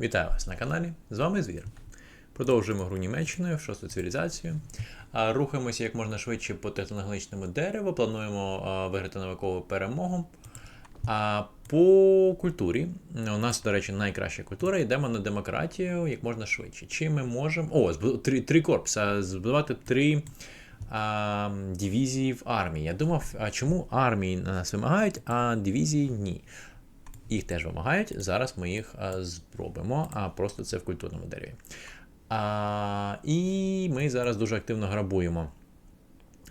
Вітаю вас на каналі. З вами Звір. Продовжуємо гру Німеччиною в шосту цивілізацію. Рухаємося як можна швидше по технологічному дереву. Плануємо виграти наукову перемогу. А по культурі, у нас, до речі, найкраща культура. Йдемо на демократію як можна швидше. Чи ми можемо. О, три, три корпуса, збудувати три а, дивізії в армії. Я думав, а чому армії на нас вимагають, а дивізії ні. Їх теж вимагають. Зараз ми їх а, зробимо, а просто це в культурному дереві. А, і ми зараз дуже активно грабуємо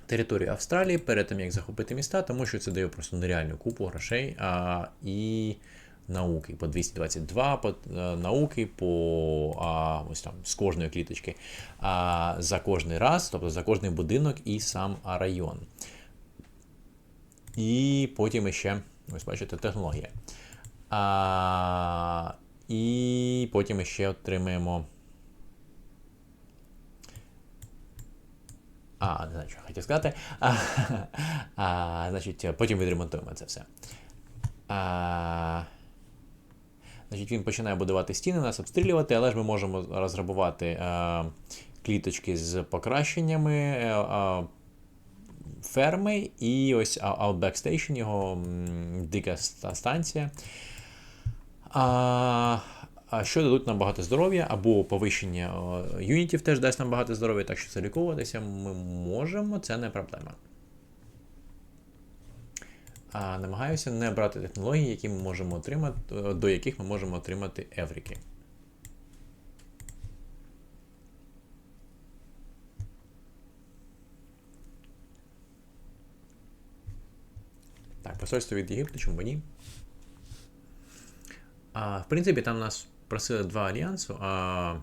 територію Австралії перед тим, як захопити міста, тому що це дає просто нереальну купу грошей а, і науки. По 222 по, е, науки по а, ось там з кожної кліточки а, за кожний раз, тобто за кожний будинок і сам район. І потім ще, ось бачите, технологія. А, і потім ще отримаємо. А, не знаю, що я хотів сказати. А, а, значить, потім відремонтуємо це все. А, значить, він починає будувати стіни, нас обстрілювати, але ж ми можемо розграбувати а, кліточки з покращеннями. е, А, ферми, і ось Outback Station, його дика станція. А, що дадуть нам багато здоров'я, або повищення юнітів теж дасть нам багато здоров'я, так що заліковуватися ми можемо, це не проблема. А намагаюся не брати технології, які ми можемо отримати, е, до яких ми можемо отримати евріки. Так, посольство від Єгипту, чому ні? А, в принципі, там нас просили два альянсу. А...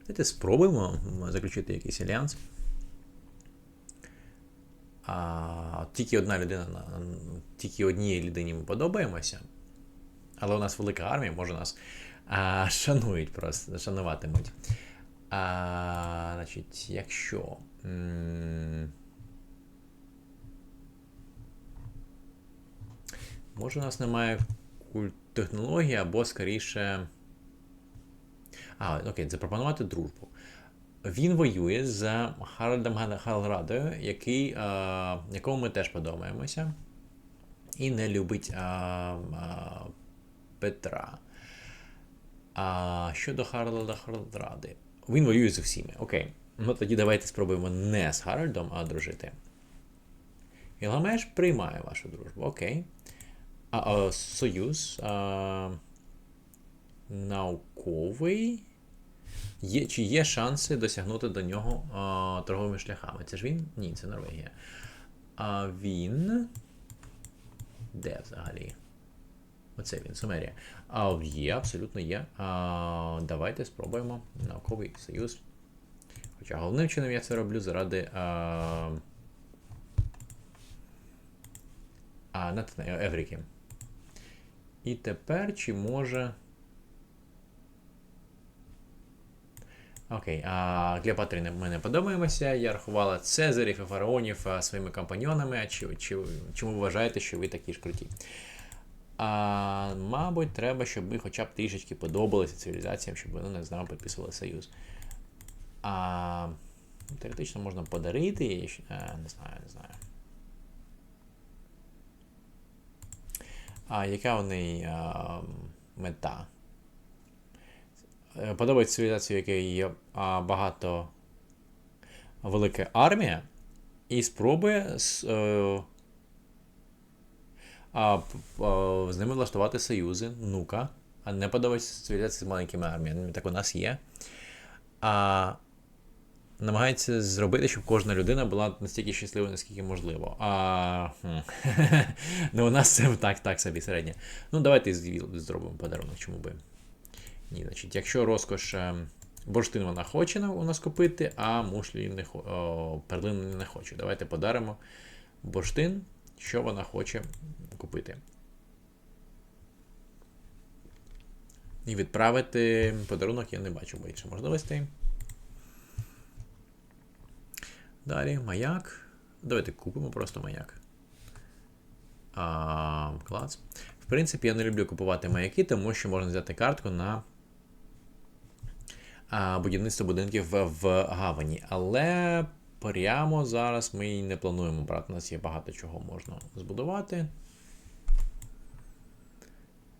Давайте спробуємо заключити якийсь альянс. А, тільки одна людина, на- тільки одній людині ми подобаємося. Але у нас велика армія, може нас а, шанують просто, шануватимуть. А, значить, якщо. Може, у нас немає технології, або скоріше. А, окей, запропонувати дружбу. Він воює з Харальдом Халрадою, який, а, якому ми теж подобаємося. І не любить а, а, Петра. А щодо Харальда Халради. Він воює з усіми. Окей. Ну тоді давайте спробуємо не з Харальдом, а дружити. Ілгамеш приймає вашу дружбу. Окей. А, а, Союз а, науковий. Є, чи є шанси досягнути до нього а, торговими шляхами? Це ж він? Ні, це Норвегія. А він. Де взагалі? Оце він, Сумерія. А є, абсолютно є. А, давайте спробуємо науковий союз. Хоча головним чином я це роблю заради. А, а, Евріки. І тепер чи може. Окей, а Клеопатрі ми не подобаємося. Я рахувала Цезарів і фараонів своїми компаньонами. А чи, чи, чому ви вважаєте, що ви такі ж круті? А, мабуть, треба, щоб ми хоча б трішечки подобалися цивілізаціям, щоб вони з нами підписували союз. А, теоретично можна подарити, ще- е, не знаю, не знаю. А яка у неї а, мета? Е, Подобається цивілізація, в якій є а, багато велика армія, і спробує з, е, а, а, з ними влаштувати союзи. Ну-ка. А не подобається цивілізація з маленькими арміями. Так у нас є. А намагається зробити, щоб кожна людина була настільки щаслива, наскільки можливо. А, ну, у нас це так, так собі середнє. Ну, давайте зробимо подарунок, чому би. Ні, значить, якщо розкош ем, бурштин вона хоче у нас купити, а мушлі не о, перлини не хоче. Давайте подаримо бурштин, що вона хоче купити. І відправити подарунок я не бачу більше можливостей. Далі маяк. Давайте купимо просто маяк. А, клас. В принципі, я не люблю купувати маяки, тому що можна взяти картку на а, будівництво будинків в, в Гавані. Але прямо зараз ми і не плануємо брати. У нас є багато чого можна збудувати.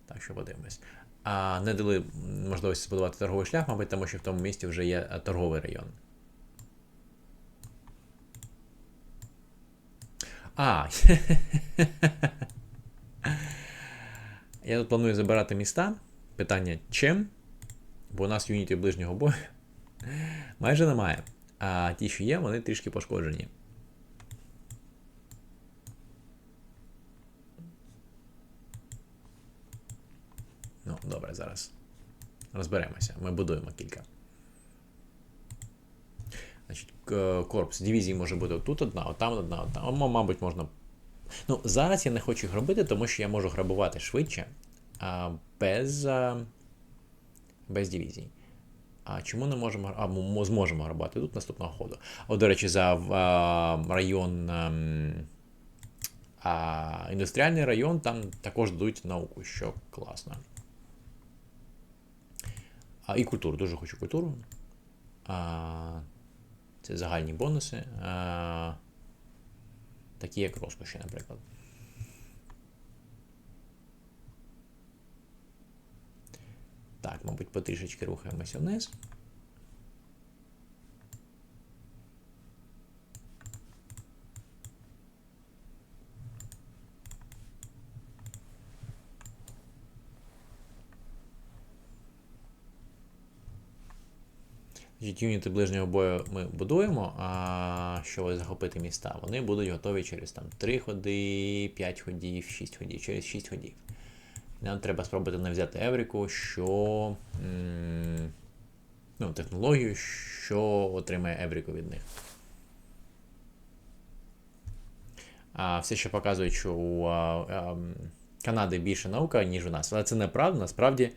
Так що подивимось. А не дали можливості збудувати торговий шлях, мабуть, тому що в тому місті вже є е, торговий район. А. Я тут планую забирати міста. Питання чим? Бо у нас юнітів ближнього бою майже немає. А ті, що є, вони трішки пошкоджені. Ну, добре, зараз розберемося. Ми будуємо кілька. Значить, корпус дивізії може бути тут одна, отам одна, отам. М- Мабуть, можна. Ну, зараз я не хочу їх робити, тому що я можу грабувати швидше, а, без, а, без дивізій. А чому не можемо а, зможемо грабувати тут наступного ходу? О, до речі, за а, район. ем, а, індустріальний район там також дадуть науку, що класно. А, і культуру, дуже хочу культуру. А, це загальні бонуси. А, такі як розкоші, наприклад. Так, мабуть, потрішечки рухаємося вниз. Юніти ближнього бою ми будуємо, а щоб захопити міста, вони будуть готові через там 3 ходи, 5 ходів, 6 ходів, через 6 ходів. Нам треба спробувати не взяти Евріку, що ну, технологію, що отримає Евріку від них. А все ще показують, що у а, а, Канади більше наука, ніж у нас. Але це неправда, насправді,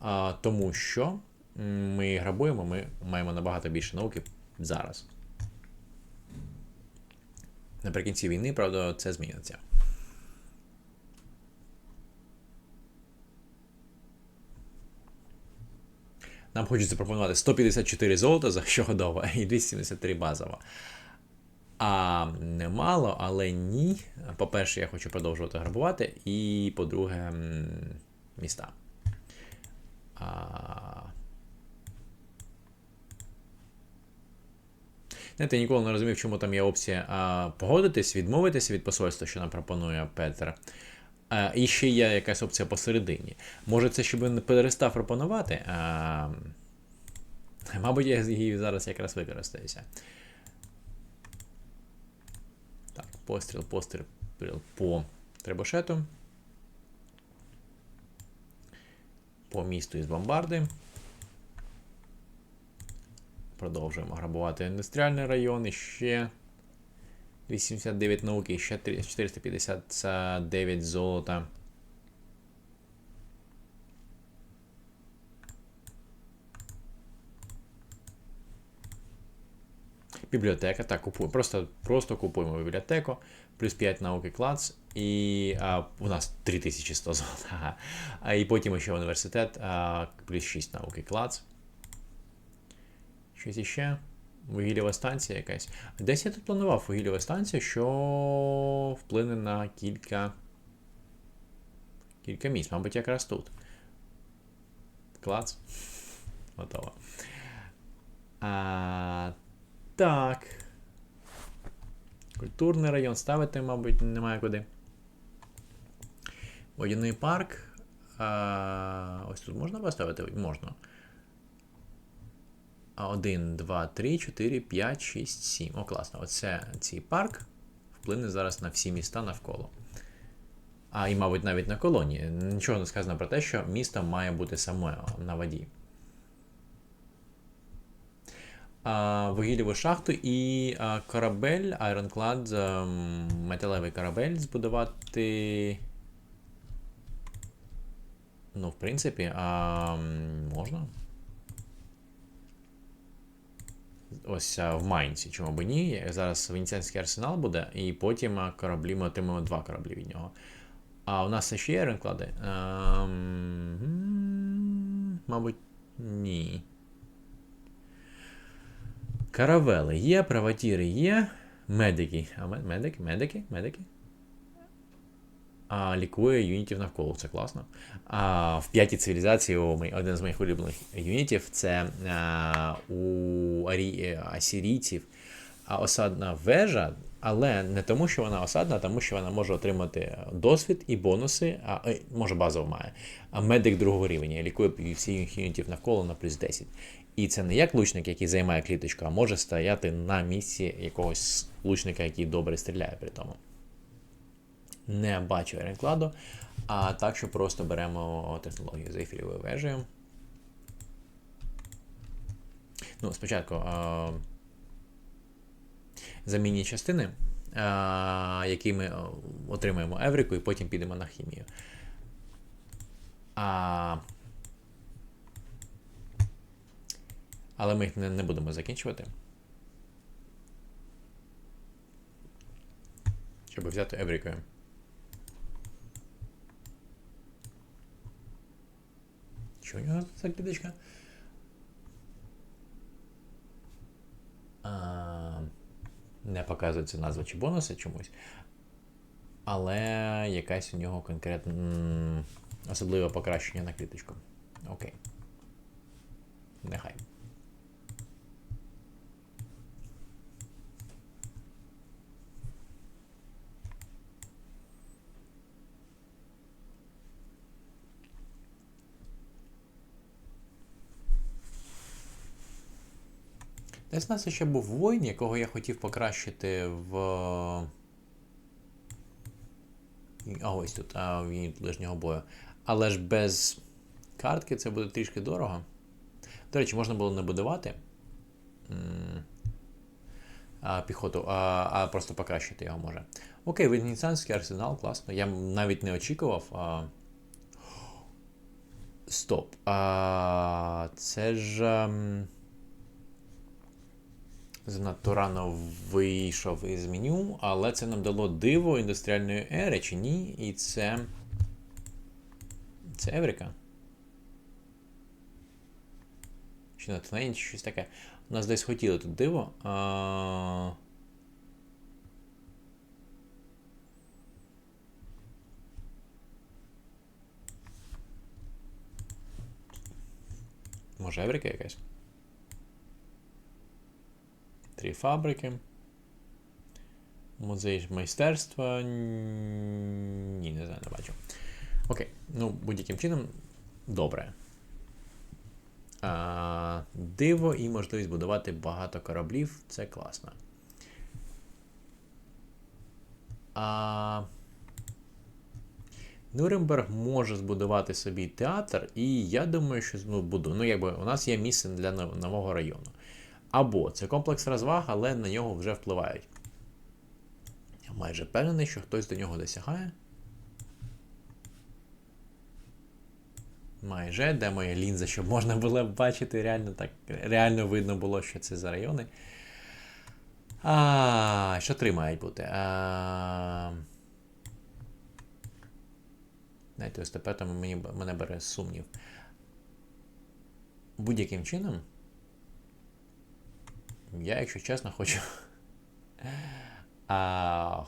а, тому що ми грабуємо, ми маємо набагато більше науки зараз. Наприкінці війни, правда, це зміниться. Нам хочуть запропонувати 154 золота за щогодово і 273 базово. А немало, але ні. По-перше, я хочу продовжувати грабувати, і по-друге, міста. А... Знаєте, я ніколи не розумів, чому там є опція а, погодитись, відмовитися від посольства, що нам пропонує Петер. А, і ще є якась опція посередині. Може, це щоб він перестав пропонувати. А, мабуть, я її зараз якраз використаюся. Так, постріл, постріл по требошету. По місту із бомбарди. Продовжуємо грабувати індустріальний район. Ще 89 науки, ще 459 золота. Бібліотека. Так, купуємо. Просто, просто купуємо бібліотеку. Плюс 5 науки клац. І а, у нас 3100 золота. А, і потім ще університет, а, плюс 6 науки клац. Щось іще. Вугілєва станція якась. Десь я тут планував вугілєва станція, що вплине на кілька. Кілька місць, мабуть, якраз тут. Клац. Готово. А, Так. Культурний район ставити, мабуть, немає куди. Водяний парк. А, Ось тут можна поставити? Можна. 1, 2, 3, 4, 5, 6, 7. О, класно. Оце цей парк вплине зараз на всі міста навколо. А і, мабуть, навіть на колонії. Нічого не сказано про те, що місто має бути саме на воді. А, шахту і корабель, Ironclad, а, металевий корабель збудувати. Ну, в принципі, можна. Ось в Майнці, чому б ні. Зараз Венеціанський арсенал буде, і потім кораблі ми отримаємо два кораблі від нього. А у нас ще є ринклади? Ем, Мабуть, ні. Каравели є, праватіри є, медики. А медики? Медики? Медики? А, лікує юнітів навколо, це класно. А в п'ятій цивілізації один з моїх улюблених юнітів це а, у арі... е, асірійців осадна вежа, але не тому, що вона осадна, а тому, що вона може отримати досвід і бонуси, а е, може базово має. А медик другого рівня лікує всіх юнітів навколо на плюс 10. І це не як лучник, який займає кліточку, а може стояти на місці якогось лучника, який добре стріляє при тому не бачу рекладу, а так, що просто беремо технологію з ейфелевою вежею. Ну, спочатку а, замінні частини, які ми отримаємо еврику, і потім підемо на хімію. А, але ми їх не, не будемо закінчувати. Щоб взяти еврикою. Що у нього за кліточка? А, не показується назва чи бонуси чомусь. Але якась у нього конкретно особливе покращення на кліточку. Окей. Нехай. Десь у нас ще був воїн, якого я хотів покращити в. А ось тут, а в ближнього бою. Але ж без картки це буде трішки дорого. До речі, можна було не будувати а, піхоту, а, а просто покращити його може. Окей, венеціанський арсенал, класно. Я навіть не очікував. А... Стоп. А, Це ж. Занадто рано вийшов із меню, але це нам дало диво індустріальної ери, чи ні? І це. Це Еврика. Чи натхнення, чи щось таке. У нас десь хотіли тут диво. А... Може, Еврика якась? Три фабрики. Музей майстерства. Ні, не знаю, не бачу. Окей. Ну, будь-яким чином, добре. А, Диво і можливість будувати багато кораблів це класно. А... Нюрнберг може збудувати собі театр, і я думаю, що ну, буду. Ну, якби у нас є місце для нового району. Або це комплекс розваг, але на нього вже впливають. Я майже впевнений, що хтось до нього досягає. Майже, де моя лінза, щоб можна було бачити, реально так, реально видно було, що це за райони. А, Що три мають бути? А, Знаєте, ось тепер мені, мене бере сумнів. Будь-яким чином. Я, якщо чесно, хочу. А,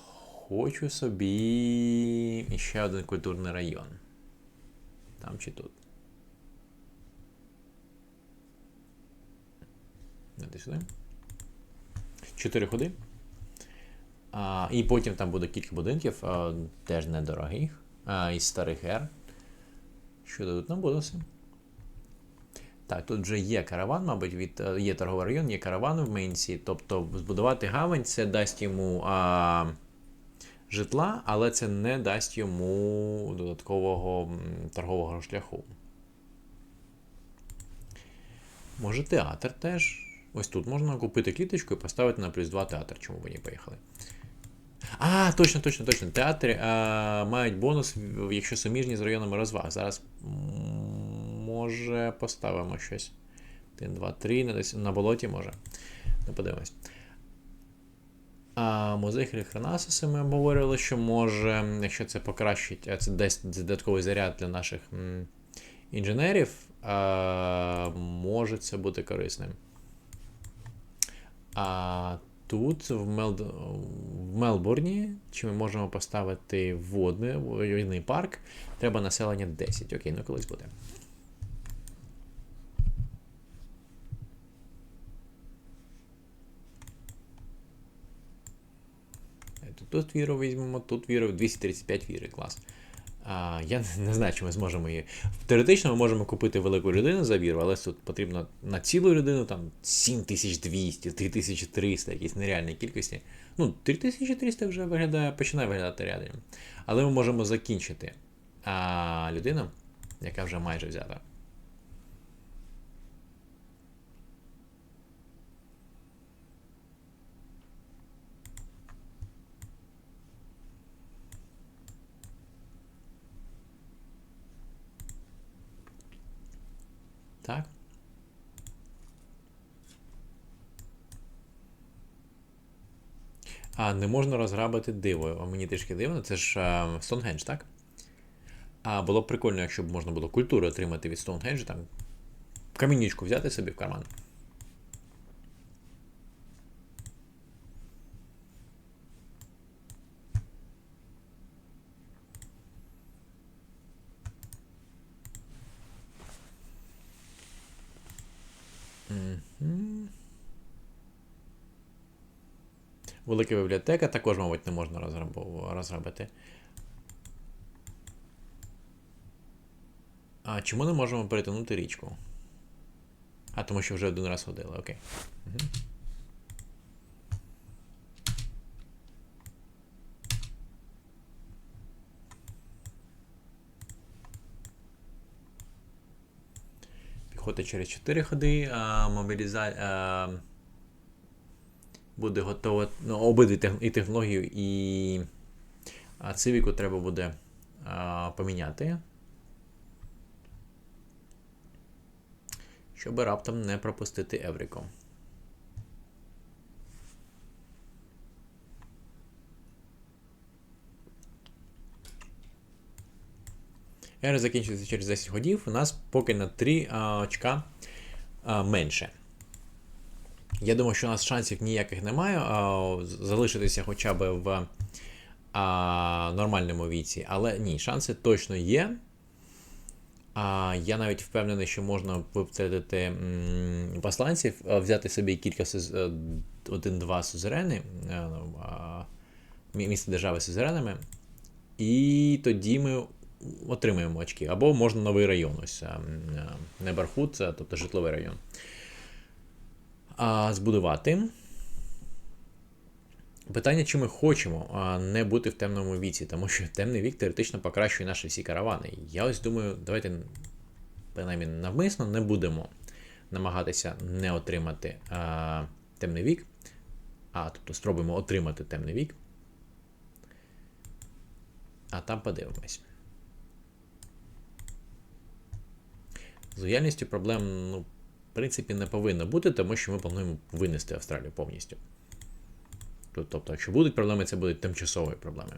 Хочу собі ще один культурний район. Там чи тут. Іди сюди. Чотири ходи. А, І потім там буде кілька будинків, а, теж недорогих, а, із старих ер. Що дадуть нам бонуси? Так, тут вже є караван, мабуть, від є торговий район, є караван в Мейнсі. Тобто збудувати гавань це дасть йому а, житла, але це не дасть йому додаткового торгового шляху. Може, театр теж. Ось тут можна купити кліточку і поставити на плюс 2 театр, чому ви не поїхали. А, точно, точно, точно. Театри а, мають бонус, якщо суміжні з районами розваг. Зараз може поставимо щось. 1, 2, 3, на, десь, на болоті може. Не подивимось. А музики Хронасиси ми обговорювали, що може, якщо це покращить, це дасть додатковий заряд для наших інженерів, а, може це бути корисним. А тут, в, Мел... в Мелбурні, чи ми можемо поставити водний водний парк, треба населення 10. Окей, ну колись буде. Тут, віру візьмемо, тут віру, 235 віри, клас. А, Я не знаю, чи ми зможемо її. Теоретично ми можемо купити велику людину за віру, але тут потрібно на цілу людину там 7200, 3300, якісь нереальні кількості. Ну, 3300 вже виглядає, починає виглядати реальним. Але ми можемо закінчити а, людину, яка вже майже взята. Так. А, не можна розграбити диво. А мені трішки дивно, це ж Stonehenge, так? А було б прикольно, якщо б можна було культуру отримати від Stonehenge, там камінючку взяти собі в карман. Велика бібліотека також, мабуть, не можна розробити. А чому не можемо перетинути річку? А, тому що вже один раз ходили, окей. Угу. Піхота через 4 ходи, а мобілізація буде готова ну, обидві і технологію, і цивіку треба буде а, поміняти. Щоб раптом не пропустити Евріко. Ера закінчиться через 10 годів. У нас поки на 3 а, очка менше. Я думаю, що у нас шансів ніяких немає а, залишитися хоча б в а, нормальному віці. Але ні, шанси точно є. А я навіть впевнений, що можна витратити посланців, взяти собі кілька е, один-два сузерени, е, ну, місце держави з сузеренами, і тоді ми отримаємо очки. Або можна новий район. Ось е, Небархут, тобто житловий район а, збудувати. Питання, чи ми хочемо а, не бути в темному віці, тому що темний вік теоретично покращує наші всі каравани. Я ось думаю, давайте, принаймні, навмисно не будемо намагатися не отримати а, темний вік. А, тобто спробуємо отримати темний вік. А там подивимось. З лояльністю проблем, ну, в принципі, не повинно бути, тому що ми плануємо винести Австралію повністю. Тобто, якщо будуть проблеми, це будуть тимчасові проблеми.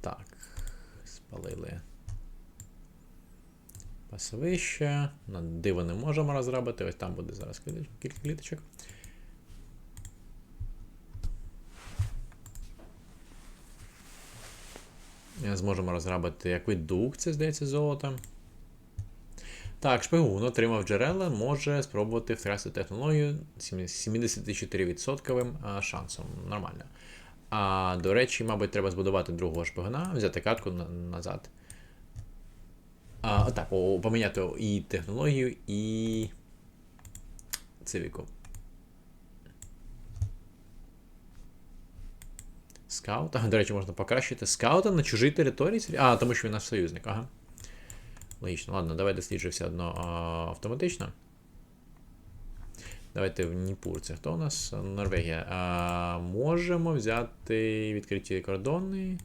Так, спалили пасовище. На диво не можемо розробити. Ось там буде зараз кілька кліточок. Зможемо розробити акведук, це здається, золото. Так, шпигун отримав джерела, може спробувати втрасти технологію 74% шансом. Нормально. А до речі, мабуть, треба збудувати другого шпигуна, взяти катку назад. А, Так, поміняти і технологію, і цивіку. Скаута. До речі, можна покращити скаута на чужій території. А, тому що він наш союзник, ага. Логічно, ладно, давай досліджуй все одно а, автоматично. Давайте в Ніпур. Це хто у нас? Норвегія. А, Можемо взяти відкриті кордони.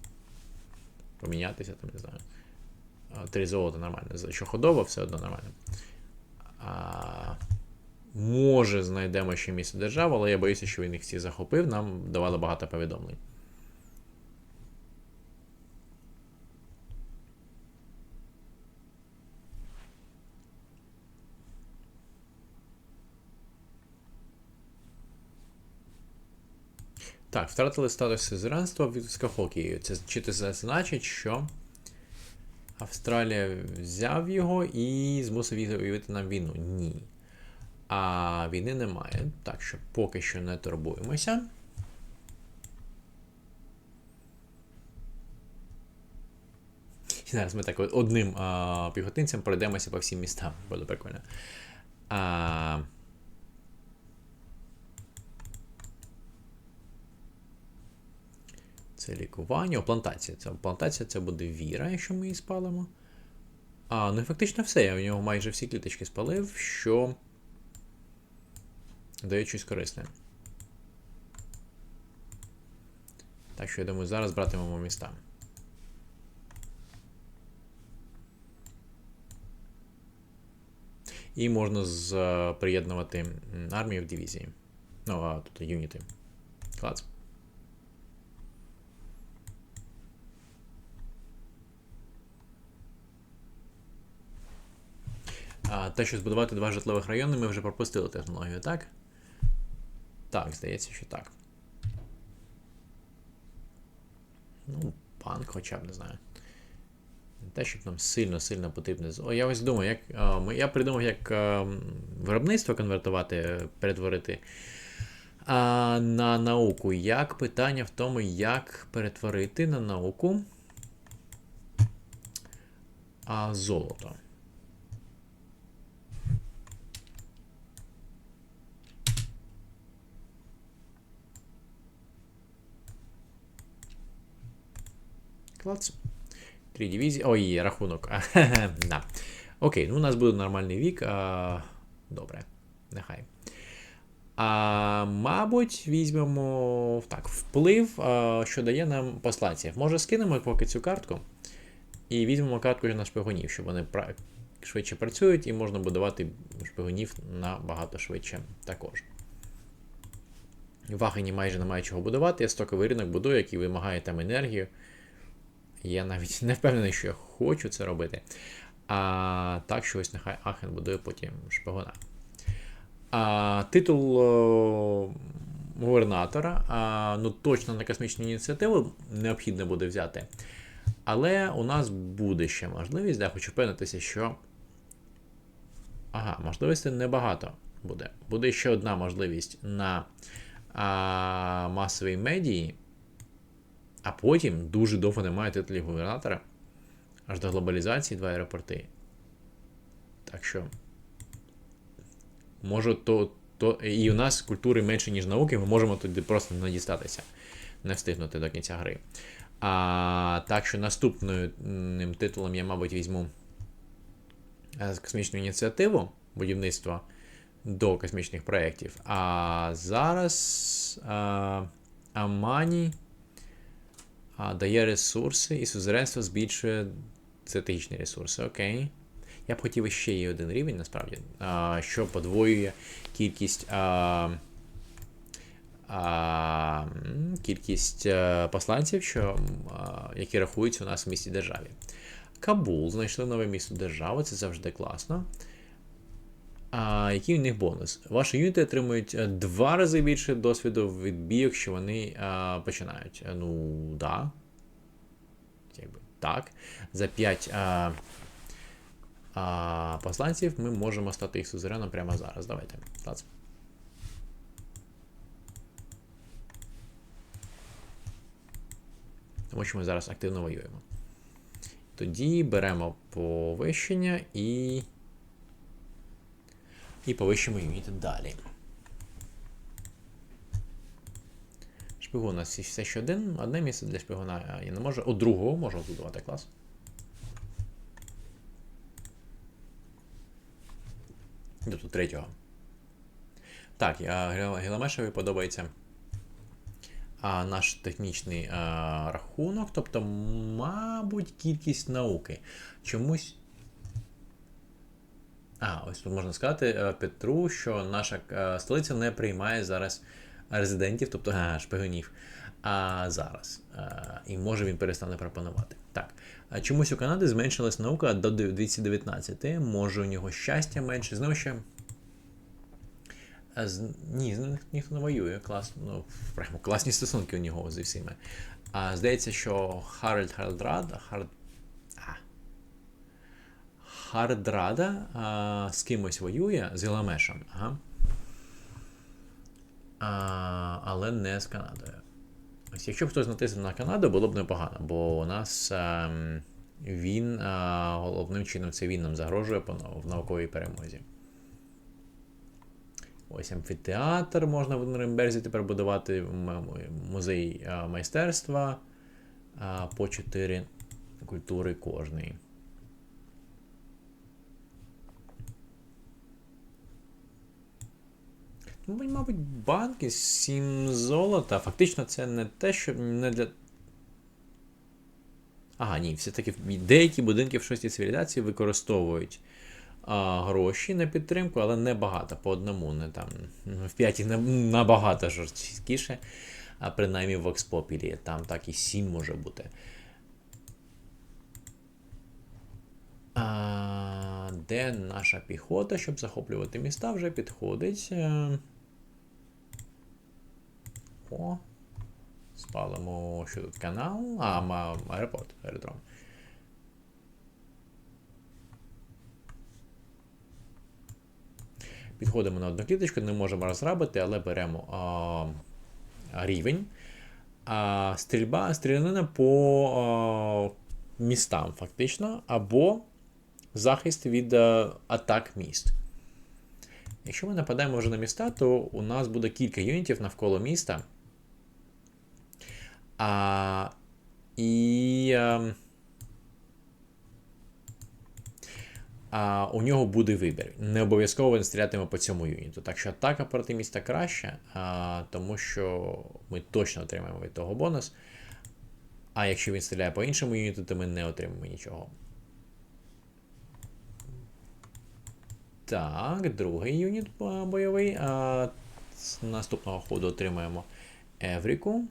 Помінятися, там не знаю. Три золота нормально. Що ходова, все одно нормально. А, може, знайдемо ще місце держави, але я боюся, що він їх всі захопив. Нам давали багато повідомлень. Так, втратили статус сюзеренства від Скафокії. Це чи це значить, що Австралія взяв його і змусив їх виявити нам війну? Ні. А війни немає. Так що поки що не турбуємося. І зараз ми так одним а, піхотинцем пройдемося по всім містам. Буде прикольно. А, Це лікування. О, плантація. Це плантація це буде віра, якщо ми її спалимо. А, ну і фактично все. Я у нього майже всі кліточки спалив, що дає щось корисне. Так що я думаю, зараз братимемо міста. І можна з, е, приєднувати армію в дивізії. Ну, а тут юніти. Клас. А, те, що збудувати два житлових райони, ми вже пропустили технологію, так? Так, здається, що так. Ну, банк хоча б не знаю. Не те, щоб нам сильно-сильно потрібно. О, я ось думаю, як. ми- я придумав, як м, виробництво конвертувати, перетворити а, на науку. Як питання в тому, як перетворити на науку а, золото. Клац. Три дивізії. Ой, рахунок. да. Окей, ну у нас буде нормальний вік. А... Добре, нехай. А, Мабуть, візьмемо так, вплив, що дає нам посланців. Може, скинемо поки цю картку. І візьмемо картку на шпигунів, щоб вони швидше працюють і можна будувати шпигунів набагато швидше також. В Ахені майже немає чого будувати. Я стоковий ринок будую, який вимагає там енергію. Я навіть не впевнений, що я хочу це робити. А так що ось нехай Ахен будує потім шпигуна. А, Титул губернатора. А, ну точно на космічну ініціативу необхідно буде взяти. Але у нас буде ще можливість, я хочу впевнитися, що. Ага, можливостей небагато буде. Буде ще одна можливість на а, масовій медії. А потім дуже довго немає титулів губернатора. Аж до глобалізації два аеропорти. Так що. Може, то, то. І у нас культури менше, ніж науки, ми можемо туди просто не дістатися, не встигнути до кінця гри. А, Так що наступним титулом я, мабуть, візьму е, космічну ініціативу будівництва до космічних проєктів. А зараз а, Амані а, дає ресурси, і сузеренство збільшує стратегічні ресурси. Окей. Я б хотів ще є один рівень, насправді, а, що подвоює кількість. А, а, кількість е, посланців, що, а, які рахуються у нас в місті державі. Кабул знайшли нове місто держави, це завжди класно. А який у них бонус? Ваші юніти отримують е, два рази більше досвіду від бійок, що вони а, починають. Е, Ну, да. Якби так. За 5 а, а, посланців ми можемо стати їх сузереном прямо зараз. Давайте. Клац. Тому що ми зараз активно воюємо. Тоді беремо повищення і. І повищимо юніти далі. Шпигун у нас все ще один. Одне місце для шпигуна я не можу. О, другого можу будувати клас. Тобто третього. Так, Гіламешеві подобається а, наш технічний а, рахунок, тобто, мабуть, кількість науки. Чомусь. А, ось тут можна сказати е, Петру, що наша е, столиця не приймає зараз резидентів, тобто а, шпигунів. А зараз. Е, І може він перестане пропонувати. Так. А чомусь у Канади зменшилась наука до 219. Може у нього щастя менше. Знову ще. А з... Ні, з них ніхто не воює. Клас... Ну, прямо класні стосунки у нього зі всіми. А здається, що Харальд Харальдрад. Хар... Хардрада а, з кимось воює з Іламешем. Ага. А, але не з Канадою. Ось, якщо б хтось натиснув на Канаду, було б непогано, бо у нас а, він а, головним чином це він нам загрожує в науковій перемозі. Ось амфітеатр можна в Нюрнберзі тепер будувати музей а, майстерства а, по 4 культури кожної. Ну, мабуть, банки 7 золота. Фактично, це не те, що не для. Ага, ні, все-таки деякі будинки в шостій цивілізації використовують а, гроші на підтримку, але не багато по одному, не там. В п'ятій набагато жорсткіше, а принаймні в Окспопілі там так і 7 може бути. А, де наша піхота, щоб захоплювати міста, вже підходить. Е, О. Спалимо, що тут канал. А, ма- аеропорт, аеродром. Підходимо на одну кліточку, не можемо розрабити, але беремо а, рівень. А, стрільба, стрілянина по а, містам, фактично, або захист від а, атак міст. Якщо ми нападаємо вже на міста, то у нас буде кілька юнітів навколо міста. А, і а, а, у нього буде вибір. Не обов'язково він стрілятиме по цьому юніту. Так що атака проти міста краще, а, тому що ми точно отримаємо від того бонус. А якщо він стріляє по іншому юніту, то ми не отримаємо нічого. Так, другий юніт бойовий. А, з наступного ходу отримаємо Евріку.